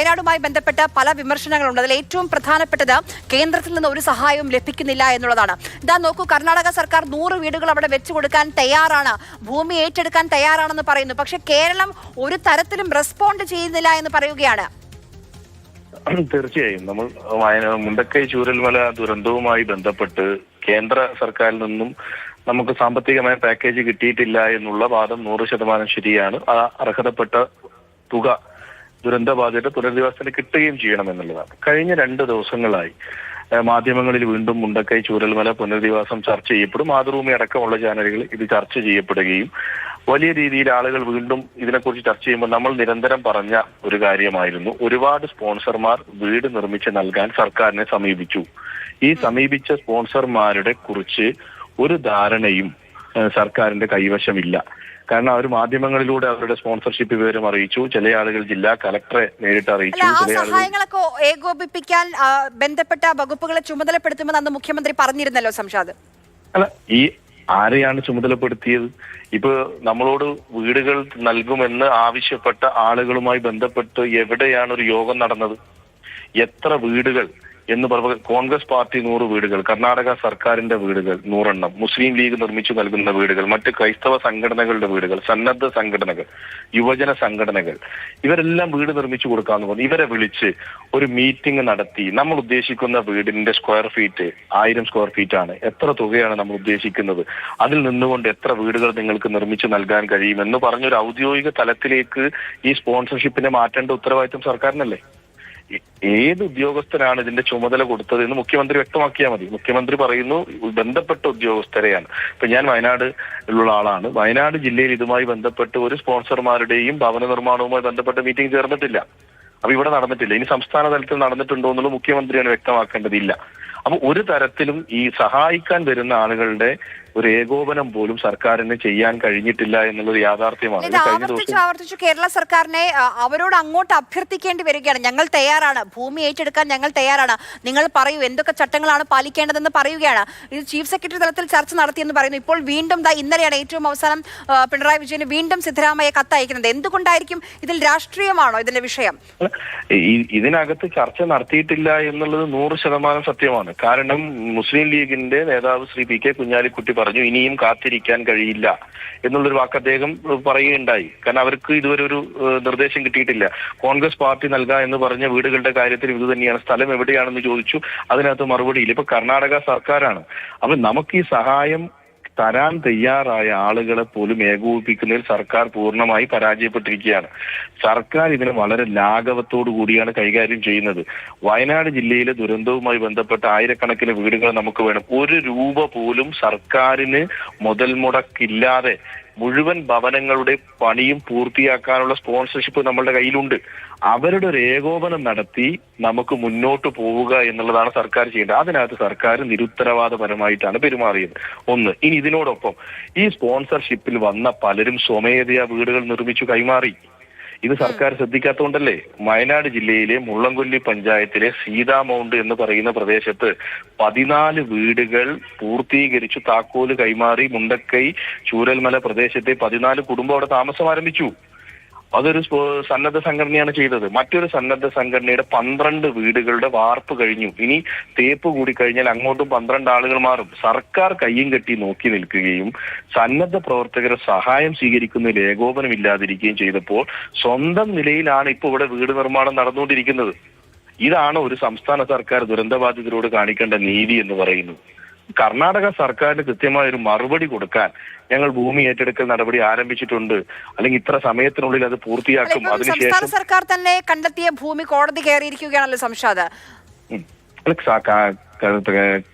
വയനാടുമായി ബന്ധപ്പെട്ട് പല വിമർശനങ്ങളുണ്ട്. അതിൽ ഏറ്റവും പ്രധാനപ്പെട്ടത് കേന്ദ്രത്തിൽ നിന്ന് ഒരു സഹായവും ലഭിക്കുന്നില്ല എന്നുള്ളതാണ്. ഇതാ നോക്കൂ കർണാടക സർക്കാർ നൂറ് വീടുകൾ അവിടെ വെച്ചു കൊടുക്കാൻ തയ്യാറാണ്. ഭൂമി ഏറ്റെടുക്കാൻ തയ്യാറാണെന്ന് പറയുന്നു. പക്ഷെ കേരളം ഒരു തരത്തിലും റെസ്പോണ്ട് ചെയ്യുന്നില്ല എന്ന് പറയുകയാണ്. തീർച്ചയായും. നമ്മൾ മുണ്ടക്കൈ ചൂരൽമല ദുരന്തവുമായി ബന്ധപ്പെട്ട് കേന്ദ്ര സർക്കാരിൽ നിന്നും നമുക്ക് സാമ്പത്തികമായ പാക്കേജ് കിട്ടിയിട്ടില്ല എന്നുള്ള വാദം നൂറ് ശതമാനം ശരിയാണ്. ആ അർഹതപ്പെട്ട തുക ദുരന്തബാധിത പുനരധിവാസത്തിന് കിട്ടുകയും ചെയ്യണം എന്നുള്ളതാണ്. കഴിഞ്ഞ രണ്ട് ദിവസങ്ങളായി മാധ്യമങ്ങളിൽ വീണ്ടും മുണ്ടക്കൈ ചൂരൽമല പുനരധിവാസം ചർച്ച ചെയ്യപ്പെടും. മാതൃഭൂമി അടക്കമുള്ള ചാനലുകൾ ഇത് ചർച്ച ചെയ്യപ്പെടുകയും വലിയ രീതിയിൽ ആളുകൾ വീണ്ടും ഇതിനെക്കുറിച്ച് ചർച്ച ചെയ്യുമ്പോൾ നമ്മൾ നിരന്തരം പറഞ്ഞ ഒരു കാര്യമായിരുന്നു. ഒരുപാട് സ്പോൺസർമാർ വീട് നിർമ്മിച്ച് നൽകാൻ സർക്കാരിനെ സമീപിച്ചു. ഈ സമീപിച്ച സ്പോൺസർമാരുടെ കുറിച്ച് ഒരു ധാരണയും സർക്കാരിന്റെ കൈവശമില്ല. കാരണം അവർ മാധ്യമങ്ങളിലൂടെ അവരുടെ സ്പോൺസർഷിപ്പ് വിവരം അറിയിച്ചു. ചില ആളുകൾ ജില്ലാ കലക്ടറെ നേരിട്ട് അറിയിച്ചു. ആ സഹായങ്ങളൊക്കെ ഏകോപിപ്പിക്കാൻ ബന്ധപ്പെട്ട വകുപ്പുകളെ ചുമതലപ്പെടുത്തുമെന്ന് അന്ന് മുഖ്യമന്ത്രി പറഞ്ഞിരുന്നല്ലോ സംഷാദ് അല്ല ഈ ആരെയാണ് ചുമതലപ്പെടുത്തിയത്? ഇപ്പൊ നമ്മളോട് വീടുകൾ നൽകുമെന്ന് ആവശ്യപ്പെട്ട ആളുകളുമായി ബന്ധപ്പെട്ട് എവിടെയാണ് ഒരു യോഗം നടന്നത്? എത്ര വീടുകൾ എന്ന് പറഞ്ഞ കോൺഗ്രസ് പാർട്ടി നൂറ് വീടുകൾ കർണാടക സർക്കാരിന്റെ വീടുകൾ നൂറെണ്ണം മുസ്ലിം ലീഗ് നിർമ്മിച്ചു നൽകുന്ന വീടുകൾ മറ്റ് ക്രൈസ്തവ സംഘടനകളുടെ വീടുകൾ സന്നദ്ധ സംഘടനകൾ യുവജന സംഘടനകൾ ഇവരെല്ലാം വീട് നിർമ്മിച്ചു കൊടുക്കാന്ന് പറഞ്ഞു. ഇവരെ വിളിച്ച് ഒരു മീറ്റിംഗ് നടത്തി. നമ്മൾ ഉദ്ദേശിക്കുന്ന വീടിന്റെ സ്ക്വയർ ഫീറ്റ് ആയിരം സ്ക്വയർ ഫീറ്റ് ആണ്. എത്ര തുകയാണ് നമ്മൾ ഉദ്ദേശിക്കുന്നത്? അതിൽ നിന്നുകൊണ്ട് എത്ര വീടുകൾ നിങ്ങൾക്ക് നിർമ്മിച്ചു നൽകാൻ കഴിയുമെന്ന് പറഞ്ഞൊരു ഔദ്യോഗിക തലത്തിലേക്ക് ഈ സ്പോൺസർഷിപ്പിനെ മാറ്റേണ്ട ഉത്തരവാദിത്വം സർക്കാരിനല്ലേ? ഏത് ഉദ്യോഗസ്ഥനാണ് ഇതിന്റെ ചുമതല കൊടുത്തത് എന്ന് മുഖ്യമന്ത്രി വ്യക്തമാക്കിയാൽ മതി. മുഖ്യമന്ത്രി പറയുന്നു ബന്ധപ്പെട്ട ഉദ്യോഗസ്ഥരെയാണ്. ഇപ്പൊ ഞാൻ വയനാട് ഉള്ള ആളാണ്. വയനാട് ജില്ലയിൽ ഇതുമായി ബന്ധപ്പെട്ട് ഒരു സ്പോൺസർമാരുടെയും ഭവന നിർമ്മാണവുമായി ബന്ധപ്പെട്ട മീറ്റിംഗ് ചേർന്നിട്ടില്ല. അപ്പൊ ഇവിടെ നടന്നിട്ടില്ല. ഇനി സംസ്ഥാന തലത്തിൽ നടന്നിട്ടുണ്ടോ എന്നുള്ളത് മുഖ്യമന്ത്രിയാണ് വ്യക്തമാക്കേണ്ടതില്ല. അപ്പൊ ഒരു തരത്തിലും ഈ സഹായിക്കാൻ വരുന്ന ആളുകളുടെ ഒരു ഏകോപനം പോലും സർക്കാരിന് ചെയ്യാൻ കഴിഞ്ഞിട്ടില്ല എന്നുള്ളത് യാഥാർത്ഥ്യമാണ്. ആവർത്തിച്ചു കേരള സർക്കാരിനെ അവരോട് അങ്ങോട്ട് അഭ്യർത്ഥിക്കേണ്ടി വരികയാണ്. ഞങ്ങൾ തയ്യാറാണ്. ഭൂമി ഏറ്റെടുക്കാൻ ഞങ്ങൾ തയ്യാറാണ്. നിങ്ങൾ പറയൂ എന്തൊക്കെ ചട്ടങ്ങളാണ് പാലിക്കേണ്ടതെന്ന് പറയുകയാണ്. ഇത് ചീഫ് സെക്രട്ടറി തലത്തിൽ ചർച്ച നടത്തിയെന്ന് പറയുന്നു. ഇപ്പോൾ വീണ്ടും ഇന്നലെയാണ് ഏറ്റവും അവസാനം പിണറായി വിജയന് വീണ്ടും സിദ്ധരാമയ്യ കത്തയക്കുന്നത്. എന്തുകൊണ്ടായിരിക്കും ഇതിൽ രാഷ്ട്രീയമാണോ ഇതിന്റെ വിഷയം? ഇതിനകത്ത് ചർച്ച നടത്തിയിട്ടില്ല എന്നുള്ളത് നൂറ് ശതമാനം സത്യമാണ്. കാരണം മുസ്ലിം ലീഗിന്റെ നേതാവ് ശ്രീ പി കെ കുഞ്ഞാലിക്കുട്ടി പറഞ്ഞു ഇനിയും കാത്തിരിക്കാൻ കഴിയില്ല എന്നുള്ളൊരു വാക്ക് അദ്ദേഹം പറയുകയുണ്ടായി. കാരണം അവർക്ക് ഇതുവരെ ഒരു നിർദ്ദേശം കിട്ടിയിട്ടില്ല. കോൺഗ്രസ് പാർട്ടി നൽകുക എന്ന് പറഞ്ഞ വീടുകളുടെ കാര്യത്തിൽ ഇത് തന്നെയാണ്. സ്ഥലം എവിടെയാണെന്ന് ചോദിച്ചു അതിനകത്ത് മറുപടിയില്ല. ഇപ്പൊ കർണാടക സർക്കാരാണ്. അപ്പൊ നമുക്ക് ഈ സഹായം തരാൻ തയ്യാറായ ആളുകളെ പോലും ഏകോപിപ്പിക്കുന്നതിൽ സർക്കാർ പൂർണമായി പരാജയപ്പെട്ടിരിക്കുകയാണ്. സർക്കാർ ഇതിനെ വളരെ ലാഘവത്തോടു കൂടിയാണ് കൈകാര്യം ചെയ്യുന്നത്. വയനാട് ജില്ലയിലെ ദുരന്തവുമായി ബന്ധപ്പെട്ട ആയിരക്കണക്കിന് വീടുകൾ നമുക്ക് വേണം. ഒരു രൂപ പോലും സർക്കാരിന് മുതൽ മുടക്കില്ലാതെ മുഴുവൻ ഭവനങ്ങളുടെ പണിയും പൂർത്തിയാക്കാനുള്ള സ്പോൺസർഷിപ്പ് നമ്മളുടെ കയ്യിലുണ്ട്. അവരുടെ ഒരു ഏകോപനം നടത്തി നമുക്ക് മുന്നോട്ട് പോവുക എന്നുള്ളതാണ് സർക്കാർ ചെയ്യേണ്ടത്. അതിനകത്ത് സർക്കാർ നിരുത്തരവാദപരമായിട്ടാണ് പെരുമാറിയത്. ഒന്ന് ഇനി ഇതിനോടൊപ്പം ഈ സ്പോൺസർഷിപ്പിൽ വന്ന പലരും സ്വമേധയാ വീടുകൾ നിർമ്മിച്ചു കൈമാറി. ഇത് സർക്കാർ ശ്രദ്ധിക്കാത്തതുകൊണ്ടല്ലേ വയനാട് ജില്ലയിലെ മുള്ളംകൊല്ലി പഞ്ചായത്തിലെ സീതാ മൗണ്ട് എന്ന് പറയുന്ന പ്രദേശത്ത് പതിനാല് വീടുകൾ പൂർത്തീകരിച്ചു താക്കോൽ കൈമാറി മുണ്ടക്കൈ ചൂരൽമല പ്രദേശത്തെ പതിനാല് കുടുംബം അവിടെ താമസം ആരംഭിച്ചു അതൊരു സന്നദ്ധ സംഘടനയാണ് ചെയ്തത്. മറ്റൊരു സന്നദ്ധ സംഘടനയുടെ പന്ത്രണ്ട് വീടുകളുടെ വാർപ്പ് കഴിഞ്ഞു. ഇനി തേപ്പ് കൂടി കഴിഞ്ഞാൽ അങ്ങോട്ടും പന്ത്രണ്ട് ആളുകൾ മാറും. സർക്കാർ കയ്യും കെട്ടി നോക്കി നിൽക്കുകയും സന്നദ്ധ പ്രവർത്തകരെ സഹായം സ്വീകരിക്കുന്നതിൽ ഏകോപനമില്ലാതിരിക്കുകയും ചെയ്തപ്പോൾ സ്വന്തം നിലയിലാണ് ഇപ്പോൾ ഇവിടെ വീട് നിർമ്മാണം നടന്നുകൊണ്ടിരിക്കുന്നത്. ഇതാണ് ഒരു സംസ്ഥാന സർക്കാർ ദുരന്തബാധിതരോട് കാണിക്കേണ്ട നീതി എന്ന് പറയുന്നത്. കർണാടക സർക്കാരിന് കൃത്യമായ ഒരു മറുപടി കൊടുക്കാൻ ഞങ്ങൾ ഭൂമി ഏറ്റെടുക്കൽ നടപടി ആരംഭിച്ചിട്ടുണ്ട്. അല്ലെങ്കിൽ ഇത്ര സമയത്തിനുള്ളിൽ അത് പൂർത്തിയാക്കും. സംസ്ഥാന അതിനുശേഷം സർക്കാർ തന്നെ കണ്ടെത്തിയ ഭൂമി കോടതി കയറിയിരിക്കുകയാണല്ലോ സംഷാദ്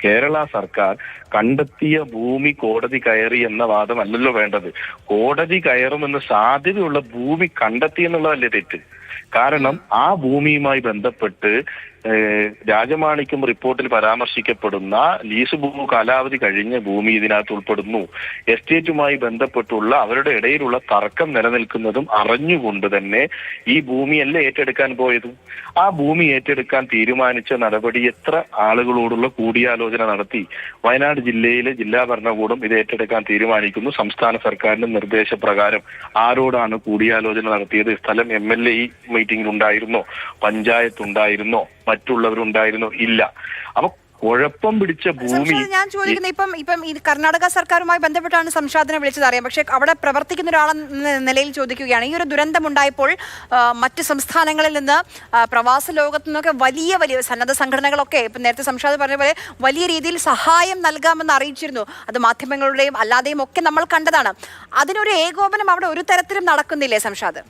കേരള സർക്കാർ കണ്ടെത്തിയ ഭൂമി കോടതി കയറി എന്ന വാദമല്ലല്ലോ വേണ്ടത്. കോടതി കയറുമെന്ന് സാധ്യതയുള്ള ഭൂമി കണ്ടെത്തി എന്നുള്ളതല്ലേ തെറ്റ്? കാരണം ആ ഭൂമിയുമായി ബന്ധപ്പെട്ട് രാജമാണിക്യം റിപ്പോർട്ടിൽ പരാമർശിക്കപ്പെടുന്ന ലീസ് ഭൂമി കാലാവധി കഴിഞ്ഞ ഭൂമി ഇതിനകത്ത് ഉൾപ്പെടുന്നു. എസ്റ്റേറ്റുമായി ബന്ധപ്പെട്ടുള്ള അവരുടെ ഇടയിലുള്ള തർക്കം നിലനിൽക്കുന്നതും അറിഞ്ഞുകൊണ്ട് തന്നെ ഈ ഭൂമിയല്ല ഏറ്റെടുക്കാൻ പോയതും? ആ ഭൂമി ഏറ്റെടുക്കാൻ തീരുമാനിച്ച നടപടി എത്ര ആളുകളോടുള്ള കൂടിയാലോചന നടത്തി? വയനാട് ജില്ലയിലെ ജില്ലാ ഭരണകൂടം ഇത് ഏറ്റെടുക്കാൻ തീരുമാനിക്കുന്നു. സംസ്ഥാന സർക്കാരിന്റെ നിർദ്ദേശപ്രകാരം ആരോടാണ് കൂടിയാലോചന നടത്തിയത്? സ്ഥലം എം എൽ എ മീറ്റിംഗിൽ ഉണ്ടായിരുന്നോ പഞ്ചായത്ത് ഉണ്ടായിരുന്നോ മറ്റുള്ളവരുണ്ടായിരുന്നോ? ഇല്ല. അപ്പൊ കുഴപ്പം പിടിച്ച ഭൂമി ഞാൻ ചോദിക്കുന്നത് ഇപ്പം ഇപ്പം ഈ കർണാടക സർക്കാരുമായി ബന്ധപ്പെട്ടാണ് സംഷാദിനെ വിളിച്ചത് അറിയാം. പക്ഷെ അവിടെ പ്രവർത്തിക്കുന്ന ഒരാളെന്ന നിലയിൽ ചോദിക്കുകയാണ്. ഈ ഒരു ദുരന്തം ഉണ്ടായപ്പോൾ മറ്റ് സംസ്ഥാനങ്ങളിൽ നിന്ന് പ്രവാസ ലോകത്തു നിന്നൊക്കെ വലിയ വലിയ സന്നദ്ധ സംഘടനകളൊക്കെ ഇപ്പം നേരത്തെ സംഷാദ് പറഞ്ഞ പോലെ വലിയ രീതിയിൽ സഹായം നൽകാമെന്ന് അറിയിച്ചിരുന്നു. അത് മാധ്യമങ്ങളുടെയും അല്ലാതെയും ഒക്കെ നമ്മൾ കണ്ടതാണ്. അതിനൊരു ഏകോപനം അവിടെ ഒരു തരത്തിലും നടക്കുന്നില്ലേ സംഷാദ്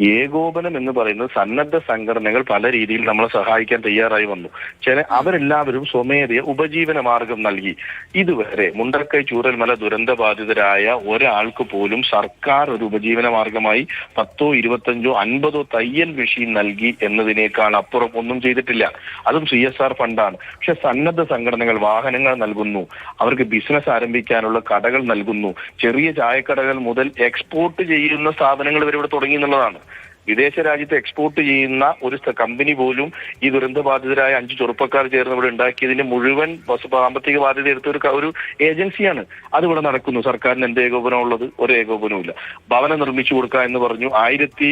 ഏകോപനം എന്ന് പറയുന്നത് സന്നദ്ധ സംഘടനകൾ പല രീതിയിൽ നമ്മളെ സഹായിക്കാൻ തയ്യാറായി വന്നു. ചില അവരെല്ലാവരും സ്വമേധയ ഉപജീവന മാർഗം നൽകി. ഇതുവരെ മുണ്ടക്കൈ ചൂരൽമല ദുരന്ത ബാധിതരായ ഒരാൾക്ക് പോലും സർക്കാർ ഒരു ഉപജീവന മാർഗമായി പത്തോ ഇരുപത്തഞ്ചോ അൻപതോ തയ്യൽ മെഷീൻ നൽകി എന്നതിനേക്കാൾ അപ്പുറം ഒന്നും ചെയ്തിട്ടില്ല. അതും സി എസ് ആർ ഫണ്ടാണ്. പക്ഷെ സന്നദ്ധ സംഘടനകൾ വാഹനങ്ങൾ നൽകുന്നു. അവർക്ക് ബിസിനസ് ആരംഭിക്കാനുള്ള കടകൾ നൽകുന്നു. ചെറിയ ചായക്കടകൾ മുതൽ എക്സ്പോർട്ട് ചെയ്യുന്ന സ്ഥാപനങ്ങൾ ഇവരിവിടെ തുടങ്ങി എന്നുള്ളതാണ്. pasando. വിദേശ രാജ്യത്ത് എക്സ്പോർട്ട് ചെയ്യുന്ന ഒരു കമ്പനി പോലും ഈ ദുരന്തബാധിതരായ അഞ്ച് ചെറുപ്പക്കാർ ചേർന്ന് ഇവിടെ ഉണ്ടാക്കിയതിന്റെ മുഴുവൻ സാമ്പത്തിക ബാധ്യത എടുത്ത ഒരു ഒരു ഏജൻസിയാണ്. അത് ഇവിടെ നടക്കുന്നു. സർക്കാരിന് എന്ത് ഏകോപനം ഉള്ളത്? ഒരു ഏകോപനവും ഭവനം നിർമ്മിച്ചു കൊടുക്കുക എന്ന് പറഞ്ഞു. ആയിരത്തി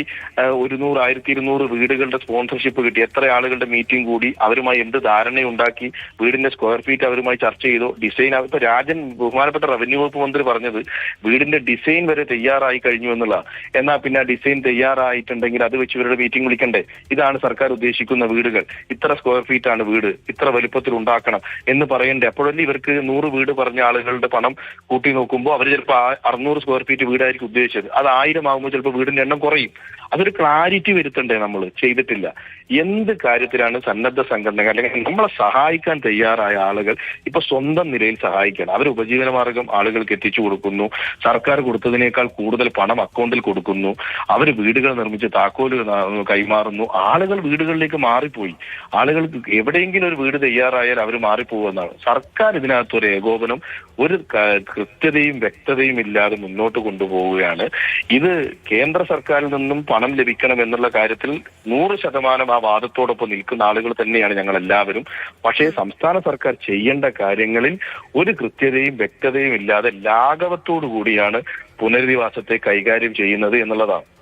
ഒരുന്നൂറ് ആയിരത്തി ഇരുന്നൂറ് വീടുകളുടെ സ്പോൺസർഷിപ്പ് കിട്ടി. എത്ര ആളുകളുടെ മീറ്റിംഗ് കൂടി അവരുമായി എന്ത് ധാരണയുണ്ടാക്കി? വീടിന്റെ സ്ക്വയർ ഫീറ്റ് അവരുമായി ചർച്ച ചെയ്തു. ഡിസൈൻ ഇപ്പൊ രാജൻ ബഹുമാനപ്പെട്ട റവന്യൂ വകുപ്പ് മന്ത്രി പറഞ്ഞത് വീടിന്റെ ഡിസൈൻ വരെ തയ്യാറായി കഴിഞ്ഞു എന്നുള്ള എന്നാൽ പിന്നെ ഡിസൈൻ ഡിസൈൻ തയ്യാറായിട്ടുണ്ടെങ്കിൽ അത് വെച്ച് ഇവരുടെ മീറ്റിംഗ് വിളിക്കണ്ടേ? ഇതാണ് സർക്കാർ ഉദ്ദേശിക്കുന്ന വീടുകൾ. ഇത്ര സ്ക്വയർ ഫീറ്റ് ആണ് വീട്. ഇത്ര വലിപ്പത്തിൽ ഉണ്ടാക്കണം എന്ന് പറയണ്ടേ? അപ്പോഴല്ലേ ഇവർക്ക് നൂറ് വീട് പറഞ്ഞ ആളുകളുടെ പണം കൂട്ടി നോക്കുമ്പോൾ അവർ ചിലപ്പോൾ അറുന്നൂറ് സ്ക്വയർ ഫീറ്റ് വീടായിരിക്കും ഉദ്ദേശിച്ചത്. അത് ആയിരം ആകുമ്പോൾ ചിലപ്പോൾ വീടിന്റെ എണ്ണം കുറയും. അതൊരു ക്ലാരിറ്റി വരുത്തണ്ടേ നമ്മൾ ചെയ്തിട്ടില്ല. എന്ത് കാര്യത്തിലാണ് സന്നദ്ധ സംഘടനകൾ അല്ലെങ്കിൽ നമ്മളെ സഹായിക്കാൻ തയ്യാറായ ആളുകൾ ഇപ്പൊ സ്വന്തം നിലയിൽ സഹായിക്കണം. അവർ ഉപജീവന മാർഗം ആളുകൾക്ക് എത്തിച്ചു കൊടുക്കുന്നു. സർക്കാർ കൊടുത്തതിനേക്കാൾ കൂടുതൽ പണം അക്കൗണ്ടിൽ കൊടുക്കുന്നു. അവർ വീടുകൾ നിർമ്മിച്ച് താക്കോൽ കൈമാറുന്നു. ആളുകൾ വീടുകളിലേക്ക് മാറിപ്പോയി. ആളുകൾക്ക് എവിടെയെങ്കിലും ഒരു വീട് തയ്യാറായാൽ അവർ മാറിപ്പോകുന്നതാണ് സർക്കാർ ഇതിനകത്ത് ഒരു ഏകോപനം ഒരു കൃത്യതയും വ്യക്തതയും ഇല്ലാതെ മുന്നോട്ട് കൊണ്ടുപോവുകയാണ്. ഇത് കേന്ദ്ര സർക്കാരിൽ നിന്നും പണം ലഭിക്കണം എന്നുള്ള കാര്യത്തിൽ നൂറ് ശതമാനം ആ വാദത്തോടൊപ്പം നിൽക്കുന്ന ആളുകൾ തന്നെയാണ് ഞങ്ങൾ എല്ലാവരും പക്ഷേ സംസ്ഥാന സർക്കാർ ചെയ്യേണ്ട കാര്യങ്ങളിൽ ഒരു കൃത്യതയും വ്യക്തതയും ഇല്ലാതെ ലാഘവത്തോടു കൂടിയാണ് പുനരധിവാസത്തെ കൈകാര്യം ചെയ്യുന്നത് എന്നുള്ളതാണ്.